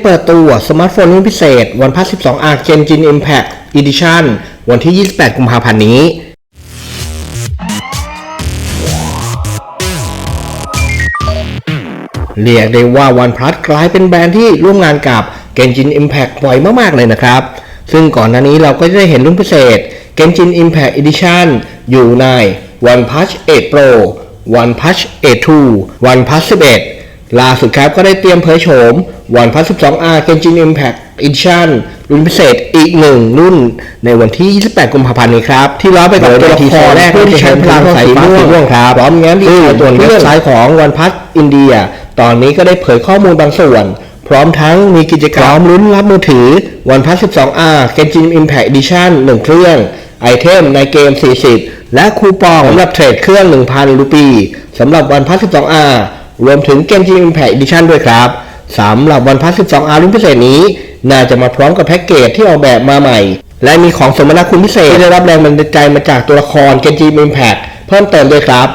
เปิดตัวสมาร์ทโฟนรุ่นพิเศษ OnePlus 12R Genshin Impact Edition วันที่ 28 กุมภาพันธ์นี้ เรียกได้ว่า OnePlus กลายเป็นแบรนด์ที่ร่วมงานกับ Genshin Impact บ่อยมากๆเลยนะครับ ซึ่งก่อนหน้านี้เราก็ได้เห็นรุ่นพิเศษ Genshin Impact Edition อยู่ใน OnePlus 8 Pro OnePlus 8 2 OnePlus 11 ล่าสุดครับก็ได้เตรียมเผยโฉม OnePlus 12R Genshin Impact Edition รุ่นพิเศษอีกหนึ่งรุ่นในวันที่ 28 กุมภาพันธ์นี้ครับ ที่ล้อไปกับตัวละครแรกที่ใช้พลังสายฟ้าสีม่วงครับพร้อมแง้มดีไซน์ตัวเว็บไซต์ของ OnePlus India ตอนนี้ก็ได้เผยข้อมูลบางส่วน พร้อมทั้งมีกิจกรรมลุ้นรับมือถือ OnePlus 12R Genshin Impact Edition 1 เครื่องไอเทมในเกม 40 และคูปองสำหรับเทรดเครื่อง 1,000 รูปีสำหรับ OnePlus 12R รวมถึงเกมจีนเป็นแพดดิชันด้วยครับสำหรับวันพัส 12R รุ่นพิเศษนี้ น่าจะมาพร้อมกับแพ็กเกจที่ออกแบบมาใหม่ และมีของสมนาคุณพิเศษที่ได้รับแรงบันดาลใจมาจากตัวละครเกมจีนแพ็คเพิ่มเติมด้วยครับ